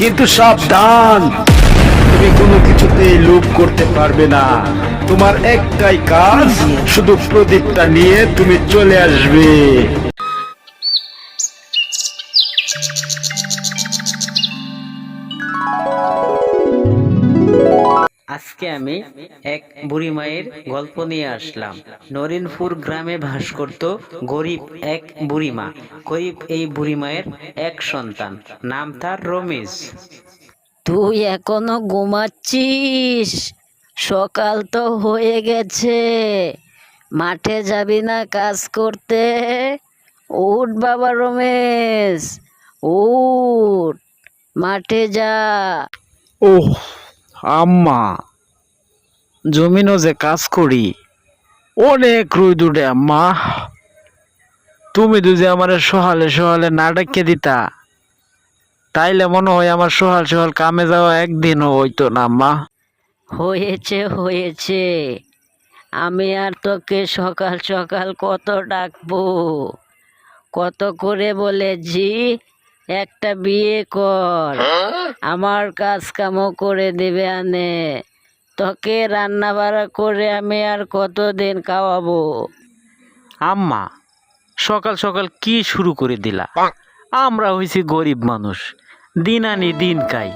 কিন্তু সব দান তুমি কোনো কিছুতেই লোভ করতে পারবে না। তোমার একটাই কাজ, শুধু প্রদীপটা নিয়ে তুমি চলে আসবে। আজকে আমি এক বুড়ি মায়ের গল্প নিয়ে আসলাম। নরিনপুর গ্রামে বাস করত গরিব এক বুড়িমা গরিব এই বুড়ি মায়ের এক সন্তান। নাম তার রমেশ। তুই এখনও ঘুমাচ্ছিস? সকাল তো হয়ে গেছে। মাঠে যাবি না কাজ করতে? উঠ বাবা রমেশ উঠ। মাঠে যা। ওহ আম্মা। জমিনও যে কাজ করি অনেক রুই উঠে আম্মা। তুমি যদি আমার সহালে সহালে না ডাকিয়ে দিতা তাইলে মনে হয় আমার সহাল সহাল কামে যাওয়া একদিনও হইতো না আম্মা। হয়েছে হয়েছে। আমি আর তোকে সকাল সকাল কত ডাকবো? কত করে বলেছি? একটা বিয়ে কর। আমার কাজ কামও করে দেবে আনে। তোকে রান্না বাড়া করে আমি আর কতদিন খাওয়াবো? আম্মা সকাল সকাল কি শুরু করে দিলা? আমরা হয়েছি গরিব মানুষ দিন আনি দিন খাই।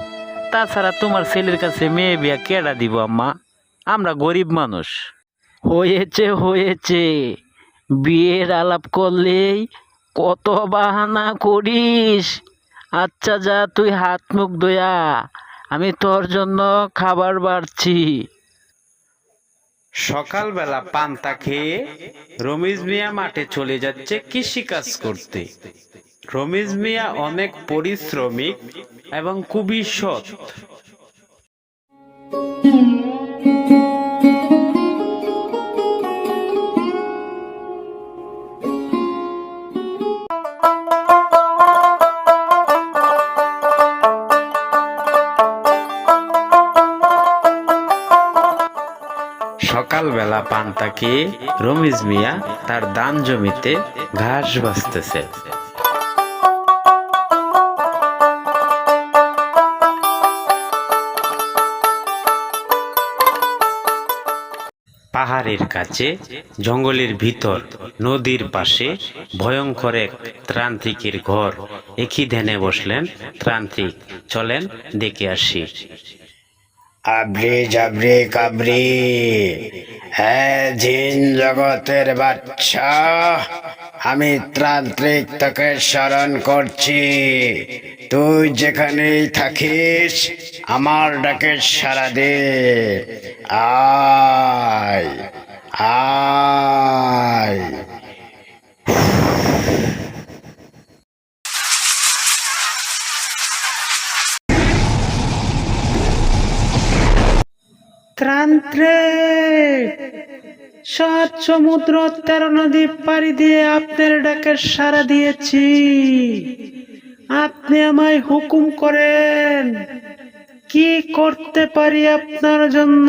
তাছাড়া তোমার ছেলের কাছে মেয়ে বিয়া কেডা দিব আম্মা? আমরা গরিব মানুষ। হয়েছে হয়েছে। বিয়ের আলাপ করলেই কত বাহানা করিস? আচ্ছা যা তুই হাত মুখ দয়া আমি তোর জন্য খাবার বাড়ছি। সকালবেলা পান্তা খেয়ে রমিজ মিয়া মাঠে চলে যাচ্ছে কৃষি কাজ করতে। রমিজ মিয়া অনেক পরিশ্রমিক এবং খুবই সৎ। খেয়ে রমিজ মিয়া তার দান জমিতে ঘাস বাঁচতেছে। পাহাড়ের কাছে, জঙ্গলের ভিতর, নদীর পাশে ভয়ঙ্কর এক ত্রান্তিকের ঘর। একই ধ্যানে বসলেন ত্রান্ত্রিক চলেন দেখে আসি। আবরে জাবরে কাবরে। হ্যাঁ জিন জগতের বাচ্চা। আমি ত্রান্ত্রিক তোকে স্মরণ করছি। তুই যেখানেই থাকিস, আমার ডাকে সারা দে। আয় আয়। ত্রান্ত্রিক সাত সমুদ্র তেরো নদী পাড়ি দিয়ে আপনার ডাকে সাড়া দিয়েছি। আপনি আমায় হুকুম করেন, কি করতে পারি আপনার জন্য?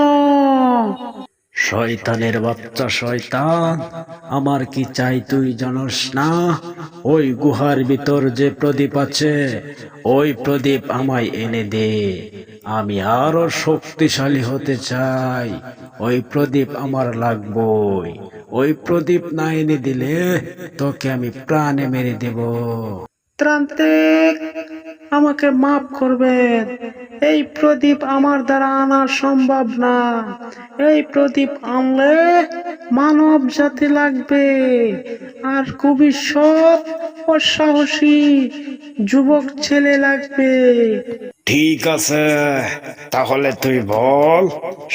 শয়তানের বাচ্চা শয়তান, আমার কি চাই তুই জানোস না? ওই গুহার ভিতর যে প্রদীপ আছে, ওই প্রদীপ আমায় এনে দে। আমি আরও শক্তিশালী হতে চাই। ওই প্রদীপ আমার লাগবই। ওই প্রদীপ না এনে দিলে তোকে আমি প্রাণে মেরে দেব। ত্রান্তিক আমাকে মাফ করবেন। এই প্রদীপ আমার দ্বারা আনা সম্ভব না। এই প্রদীপ আনলে মানব জাতি লাগবে। আর খুবই সৎ ও সাহসী যুবক ছেলে লাগবে। ঠিক আছে তাহলে তুই বল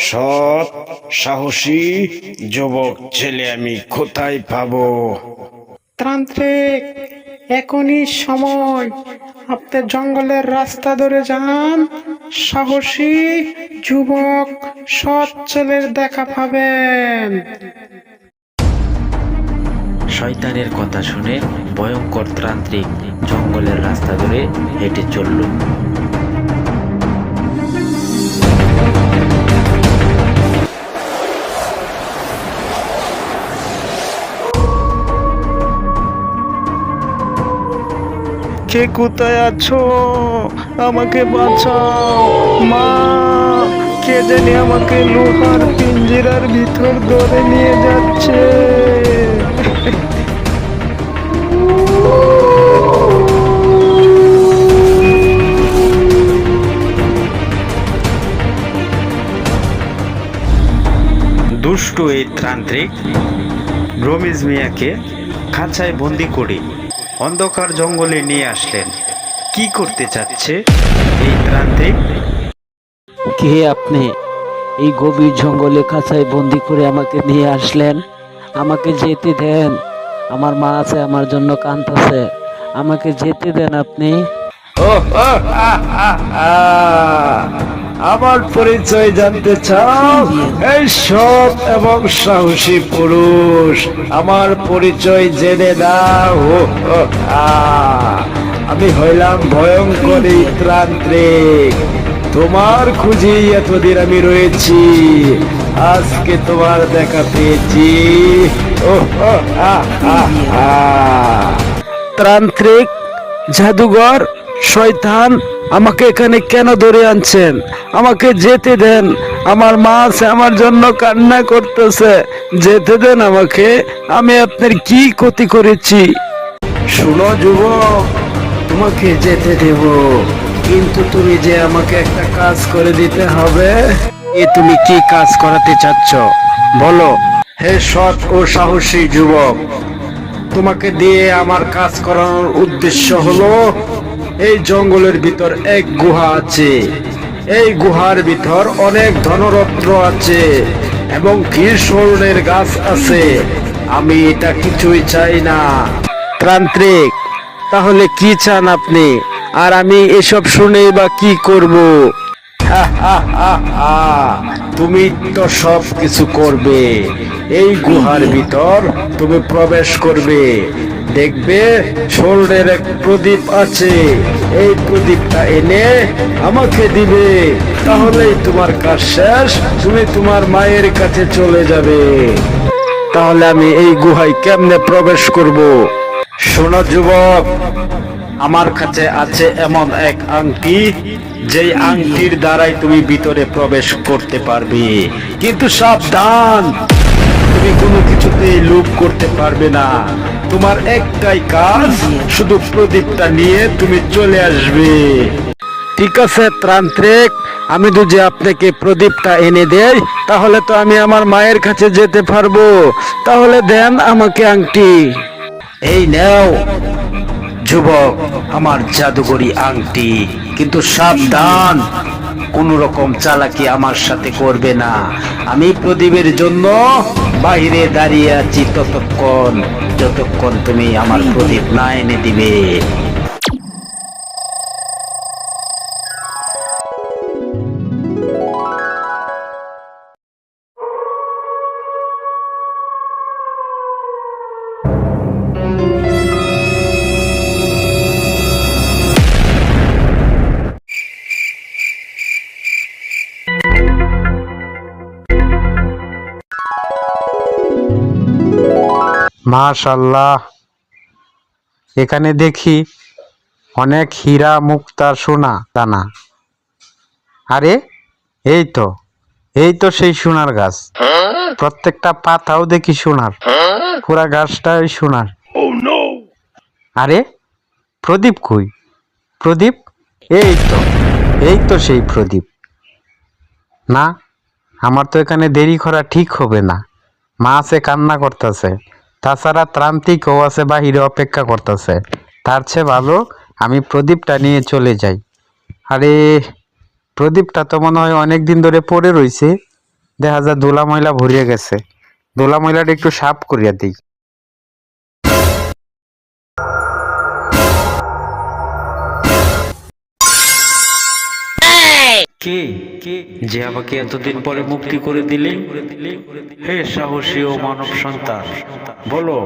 সৎ সাহসী যুবক ছেলে আমি কোথায় পাবো? ত্রান্ত্রিক এখনই সময়। আপনি জঙ্গলের রাস্তা ধরে যান। সাহসী যুবক সৎ ছেলের দেখা পাবেন। শয়তানের কথা শুনে ভয়ঙ্কর তান্ত্রিক জঙ্গলের রাস্তা ধরে হেঁটে চলল। কে কোথায় আছো? আমাকে বাঁচাও। মা, কে জানি আমাকে লোহার পিঞ্জিরার ভিতর ধরে নিয়ে যাচ্ছে। দুষ্টু এই তান্ত্রিক রমিজ মিয়াকে খাঁচায় বন্দি করে। অন্ধকার জঙ্গলে নিয়ে আসলেন। কি করতে চাচ্ছে এই তান্ত্রিক কে আপনি? এই গভীর জঙ্গলে খাঁচায় বন্দি করে আমাকে নিয়ে আসলেন? আমাকে যেতে দেন। আমার মা আছে আমার জন্য কাঁদতেছে আমাকে যেতে দেন আপনি। আমার পরিচয় জানতে চাও এই সৎ এবং সাহসী পুরুষ, আমার পরিচয় জেনে দাও। আমি হইলাম ভয়ঙ্কর এই ত্রান্ত্রিক তোমার খুঁজি এতদিন আমি রয়েছি আজকে তোমার দেখা পেয়েছি। ত্রান্ত্রিক, জাদুঘর, শয়তান আমাকে এখানে কেন ধরে আনছেন? আমাকে যেতে দেন। আমার মা আছে, আমার জন্য কান্না করতেছে। যেতে দেন আমাকে। আমি আপনার কি ক্ষতি করেছি? শুনো যুবক, তোমাকে যেতে দেব। কিন্তু তুমি যে আমাকে একটা কাজ করে দিতে হবে, এ তুমি কি কাজ করাতে চাচ্ছ? বলো। হে সৎ ও সাহসী যুবক, তোমাকে দিয়ে আমার কাজ করানোর উদ্দেশ্য হলো এই জঙ্গলের ভিতর এক গুহা আছে। এই গুহার ভিতর অনেক ধনরত্ন আছে এবং কি স্বর্ণের গাছ আছে। আমি এটা কিছুই চাই না। তান্ত্রিক তাহলে কি চান আপনি? আর আমি এসব শুনে বা কি করব। তুমি তো সব কিছু করবে। এই গুহার ভিতর তুমি প্রবেশ করবে। দেখবে শোল্ডের এক প্রদীপ আছে। এই প্রদীপটা এনে আমাকে দিবে। তাহলেই তোমার কাজ শেষ, তুমি তোমার মায়ের কাছে চলে যাবে। তাহলে আমি এই গুহায় কেমনে প্রবেশ করব? শোনো যুবক, আমার কাছে আছে এমন এক আংটি, যেই আংটির দ্বারাই তুমি ভিতরে প্রবেশ করতে পারবে। কিন্তু সাবধান! তুমি কোনো কিছুতেই লোভ করতে পারবে না। তোমার একটাই কাজ, শুধু প্রদীপটা নিয়ে তুমি চলে আসবে। ঠিক আছে, ত্রান্ত্রিক, আমি যদি আপনাকে প্রদীপটা এনে দেই, তাহলে তো আমি আমার মায়ের কাছে যেতে পারব। তাহলে দেন আমাকে, আংটি। এই নাও, যুবক, আমার জাদুকরি আংটি। কিন্তু সাবধান কোন রকম চালাকি আমার সাথে করবে না। আমি প্রদীপের জন্য বাইরে দাঁড়িয়ে আছি ততক্ষণ, যতক্ষণ তুমি আমার প্রদীপ না এনে দিবে। মাশাল্লাহ। এখানে দেখি অনেক হীরা মুক্তা সোনা দানা। আরে, এই তো এই তো সেই সোনার গাছ। প্রত্যেকটা পাতাও দেখি সোনার। পুরা গাছটাই সোনার। আরে, প্রদীপ কই? প্রদীপ? এই তো এই তো সেই প্রদীপ। না, আমার তো এখানে দেরি করা ঠিক হবে না। মা আছে, কান্না করতেছে। তাছাড়া ত্রান্তিকও আছে বাহিরে অপেক্ষা করতেছে। তার চেয়ে ভালো আমি প্রদীপটা নিয়ে চলে যাই। আরে প্রদীপটা তো মনে হয় অনেক দিন ধরে পড়ে রইছে। দেখা যায় দোলা ময়লা ভরিয়ে গেছে। দোলা ময়লাটা একটু সাফ করিয়া দিই। কে কে? যে আমাকে এতদিন পরে মুক্তি করে দিলে হে সাহসী ও মানব সন্তান, বলো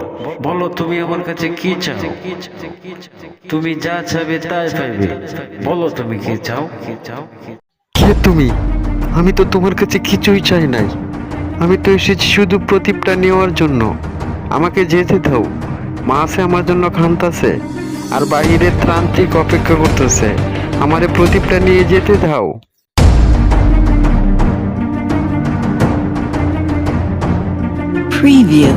বলো তুমি আমার কাছে কি চাও? তুমি যা চাবে তাই পাইবে। বলো তুমি কি চাও? কি তুমি? আমি তো তোমার কাছে কিছুই চাই নাই। আমি তো এসেছি শুধু প্রদীপটা নেওয়ার জন্য। আমাকে যেতে দাও। মা আছে, আমার জন্য খান্তাছে আর বাইরে ত্রান্তিক অপেক্ষা করতেছে। আমারে প্রদীপটা নিয়ে যেতে দাও। Preview.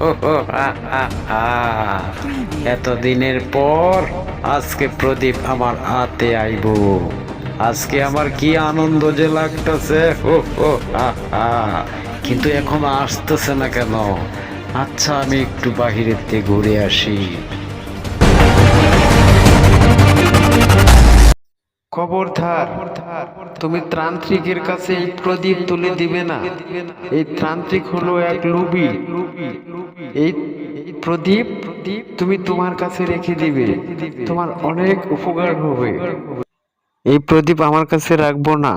ও ও, আ, আ, আ। এতদিনের পর আজকে প্রদীপ আমার হাতে আইব আজকে আমার কি আনন্দ যে লাগতেছে। কিন্তু এখন আসতেছে না কেন আচ্ছা আমি একটু বাহিরের থেকে ঘুরে আসি খবরদার, তুমি ত্রান্ত্রিকের কাছে এই প্রদীপ তুলে দিবে না। এই ত্রান্ত্রিক হলো এক লুবি। এই এই প্রদীপ তুমি তোমার কাছে রেখে দিবে। তোমার অনেক উপকার হবে। এই প্রদীপ আমার কাছে রাখব না।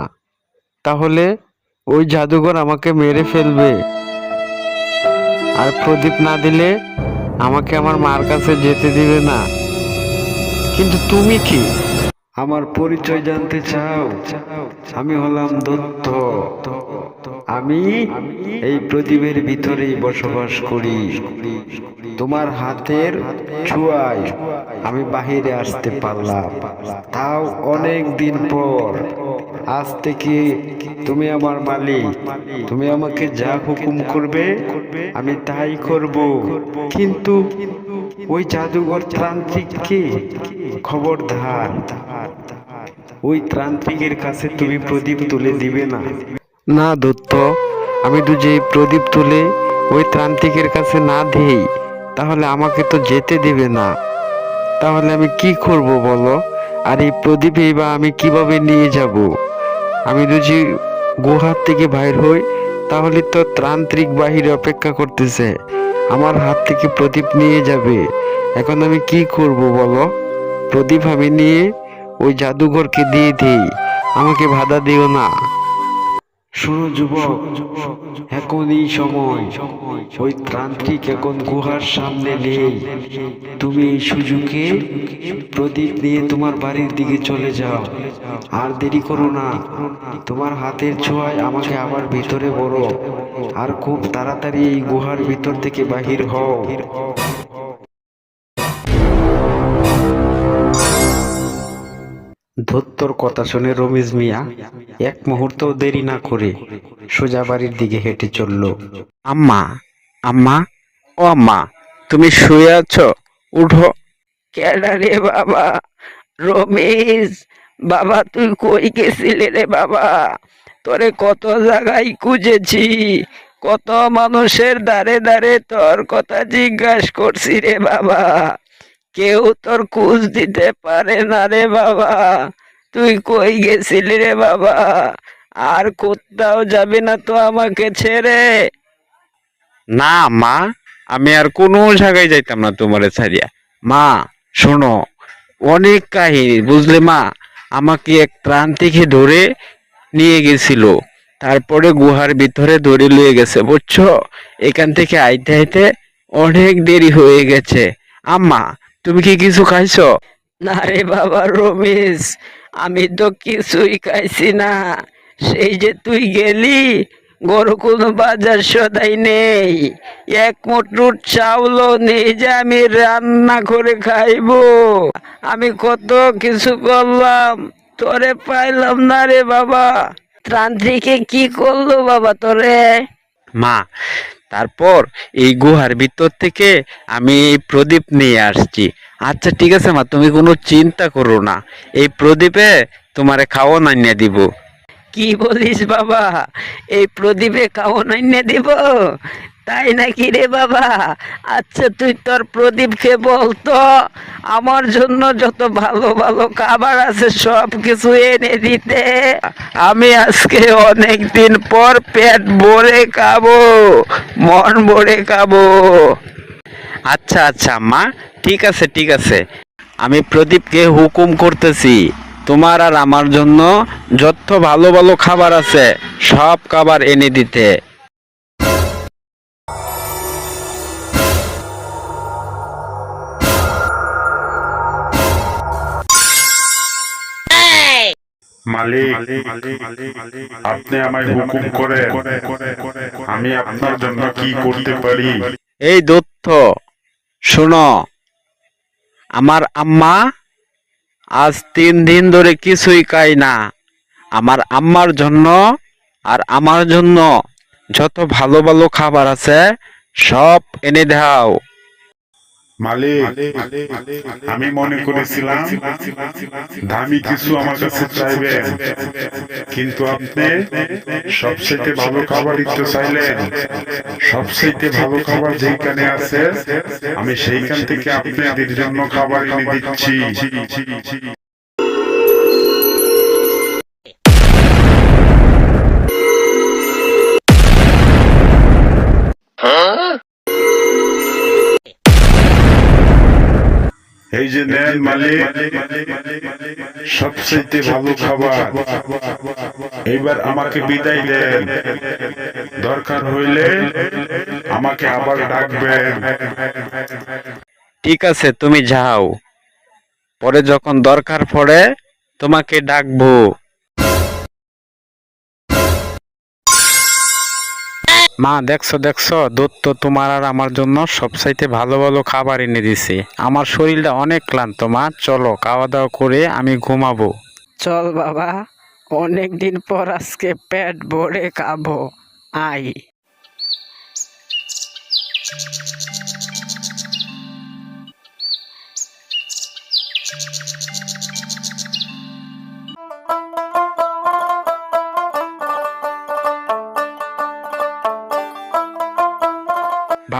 তাহলে ওই জাদুঘর আমাকে মেরে ফেলবে। আর প্রদীপ না দিলে আমাকে আমার মার কাছে যেতে দিবে না। কিন্তু তুমি কি? আমার পরিচয় জানতে চাও। আমি হলাম দত্ত। আমি এই প্রদীপের ভিতরেই বসবাস করি। তোমার হাতের ছোঁয়ায় আমি বাহিরে আসতে পারলাম। তাও অনেক দিন পর। আজ থেকে তুমি আমার মালিক। তুমি আমাকে যা হুকুম করবে, আমি তাই করব। কিন্তু ওই জাদুঘর ত্রান্ত্রিককে খবরদার। ওই ত্রান্ত্রিকের কাছে তুমি প্রদীপ তুলে দিবে না। না দত্ত, আমি তো যে প্রদীপ তুলে ওই ত্রান্তিকের কাছে না দেই, তাহলে আমাকে তো যেতে দিবে না। তাহলে আমি কি করব বলো? আর এই প্রদীপে বা আমি কীভাবে নিয়ে যাব? আমি যদি গুহার থেকে বাইর হই, তাহলে তো ত্রান্ত্রিক বাহিরে অপেক্ষা করতেছে। আমার হাত থেকে প্রদীপ নিয়ে যাবে। এখন আমি কি করব বলো? প্রদীপ আমি নিয়ে ওই জাদুঘরকে দিয়ে দিই। আমাকে বাধা দিও না। শুনো যুবক এখন এই সময় ওই ত্রান্ত্রিক এখন গুহার সামনে নেই। তুমি এই সুযোগে প্রদীপ নিয়ে তোমার বাড়ির দিকে চলে যাও। আর দেরি করো না, তোমার হাতের ছোঁয়ায় আমাকে আবার ভিতরে বড় আর খুব তাড়াতাড়ি এই গুহার ভিতর থেকে বাহির হও। ধত্তর কথা শুনে রমিজ মিয়া এক মুহূর্ত দেরি না করে সোজা বাড়ির দিকে হেঁটে চলল। আম্মা আম্মা ও আম্মা তুমি শুয়ে আছো? উঠো। কেডা রে বাবা? রমেশ বাবা তুই কই গেছিলে রে বাবা? তোরে কত জায়গায় খুঁজেছি কত মানুষের দাঁড়ে দাঁড়ে তোর কথা জিজ্ঞাসা করছি রে বাবা। কেউ তোর খোঁজ দিতে পারে না রে বাবা। তুই কই গেছিলি রে বাবা? আর কোথাও যাবি না তো আমাকে ছেড়ে। না, মা, আমি আর কোনো জায়গায় যাইতাম না তোমার ছাড়িয়া। মা, শোনো, অনেক কাহিনী, বুঝলে মা? আমাকে এক প্রাণ থেকে ধরে নিয়ে গেছিল। তারপরে গুহার ভিতরে ধরে লয়ে গেছে, বুঝছ? এখান থেকে আইতে আইতে অনেক দেরি হয়ে গেছে। আম্মা তুমি কি কিছু খাইছো? না রে বাবা রমেশ আমি তো কিছুই খাইছি না। সেই যে তুই গেলি গরু কোনো বাজার সদাই নেই। এক মুঠুর চাউলও নেই যে আমি রান্না করে খাইবো। আমি কত কিছু করলাম তোরে পাইলাম না রে বাবা। ত্রান্ত্রিকে কি করল বাবা তোরে? মা তারপর এই গুহার ভিতর থেকে আমি এই প্রদীপ নিয়ে আসছি। আচ্ছা ঠিক আছে মা, তুমি কোনো চিন্তা করো না। এই প্রদীপে তোমারে খাওয়া নাইনে দিব। কি বলিস বাবা? এই প্রদীপে খাওয়ান এনে দিব? তাই নাকি রে বাবা? আচ্ছা তুই তোর প্রদীপকে বলতো আমার জন্য যত ভালো ভালো খাবার আছে সব কিছু এনে দিতে। আমি আজকে অনেক দিন পর পেট ভরে খাব, মন ভরে খাব। আচ্ছা আচ্ছা মা, ঠিক আছে ঠিক আছে। আমি প্রদীপকে হুকুম করতেছি। তোমার আর আমার জন্য যত ভালো ভালো খাবার আছে সব খাবার এনে দিতে। মালিক আপনি আমায় হুকুম করে আমি আপনার জন্য কি করতে পারি? এই দত্ত শোনো আমার আম্মা আজ তিন দিন ধরে কিছুই খাই না। আমার আম্মার জন্য আর আমার জন্য যত ভালো ভালো খাবার আছে, সব এনে দাও। মালিক আমি মনে করেছিলাম দামি কিছু আমার কাছে চাইবেন কিন্তু আপনি সবচেয়ে ভালো খাবারই তো চাইলেন। সবচেয়ে ভালো খাবার যেখানে আছে আমি সেইখান থেকে আপনাদের জন্য খাবার এনে দিচ্ছি। এই যে নেন মালিক সবচেয়ে ভালো খাবার। এবার আমাকে বিদায় দেন। দরকার হইলে আমাকে আবার ডাকবেন। ঠিক আছে তুমি যাও। পরে যখন দরকার পড়ে তোমাকে ডাকবো। মা, দেখছ দেখছ? দত্ত তোমার আর আমার জন্য সবচাইতে ভালো ভালো খাবার এনে দিছি। আমার শরীরটা অনেক ক্লান্ত, মা। চলো, খাওয়া দাওয়া করে আমি ঘুমাবো। চল বাবা অনেক দিন পর আজকে পেট ভরে খাব। আই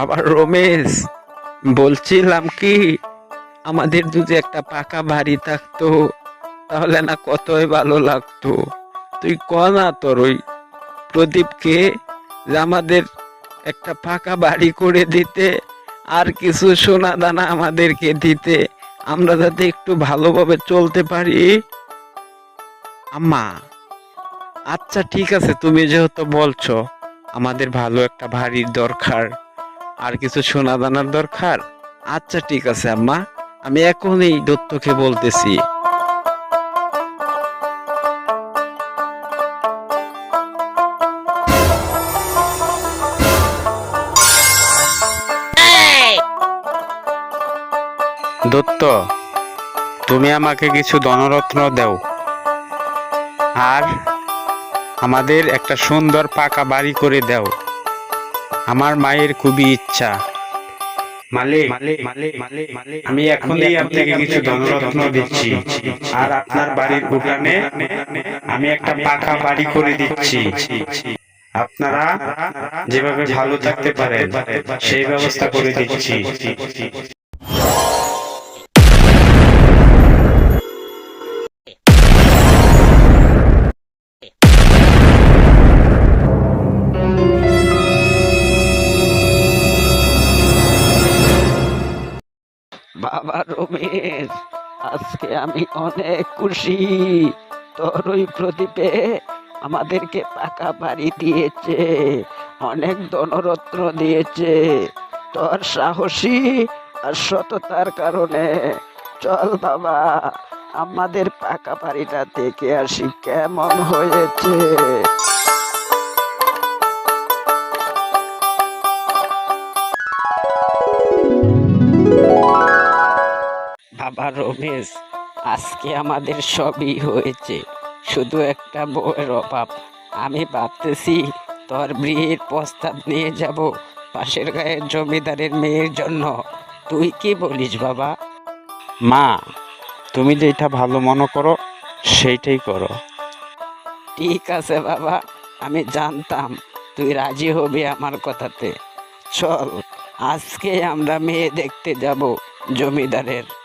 বাবা রমেশ, বলছিলাম কি, আমাদের যদি একটা পাকা বাড়ি থাকতো, তাহলে না কতই ভালো লাগতো। তুই ক না তোর ওই প্রদীপকে যে আমাদের একটা পাকা বাড়ি করে দিতে, আর কিছু সোনা দানা আমাদেরকে দিতে, আমরা যাতে একটু ভালোভাবে চলতে পারি? আম্মা আচ্ছা ঠিক আছে, তুমি যেহেতু বলছো, আমাদের ভালো একটা বাড়ির দরকার। আর কিছু সোনা দানার দরকার? আচ্ছা ঠিক আছে, আম্মা। আমি এখনই দত্তকে বলতেছি। দত্ত, তুমি আমাকে কিছু ধনরত্ন দাও। আর আমাদের একটা সুন্দর পাকা বাড়ি করে দাও। আমার মায়ের খুবই ইচ্ছা। মালিক আমি এখনই আপনাকে কিছু ধনরত্ন দিচ্ছি। আর আপনার বাড়ির উঠানে আমি একটা পাকা বাড়ি করে দিচ্ছি। আপনারা যেভাবে ভালো থাকতে পারেন সেই ব্যবস্থা করে দিচ্ছি। বাবা রমেশ আজকে আমি অনেক খুশি। তোর ওই প্রদীপে আমাদেরকে পাকা বাড়ি দিয়েছে, অনেক ধনরত্ন দিয়েছে। তোর সাহসী আর সততার কারণে। চল বাবা, আমাদের পাকা বাড়িটা দেখে আসি কেমন হয়েছে। বাবা রমেশ আজকে আমাদের সবই হয়েছে। শুধু একটা বউয়ের অভাব। আমি ভাবতেছি তোর বিয়ের প্রস্তাব নিয়ে যাব পাশের গায়ের জমিদারের মেয়ের জন্য। তুই কি বলিস বাবা? মা তুমি যেটা ভালো মনে করো সেইটাই করো। ঠিক আছে বাবা আমি জানতাম। তুই রাজি হবি আমার কথাতে। চল আজকে আমরা মেয়ে দেখতে যাব জমিদারের।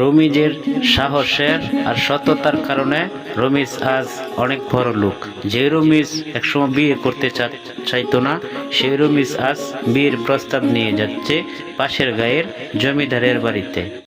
রমিজের সাহসের আর সততার কারণে রমিজ আজ অনেক বড় লোক। যে রমিজ একসময় বিয়ে করতে চাইতো না, সেই রমিজ আজ বিয়ের প্রস্তাব নিয়ে যাচ্ছে পাশের গায়ের জমিদারের বাড়িতে।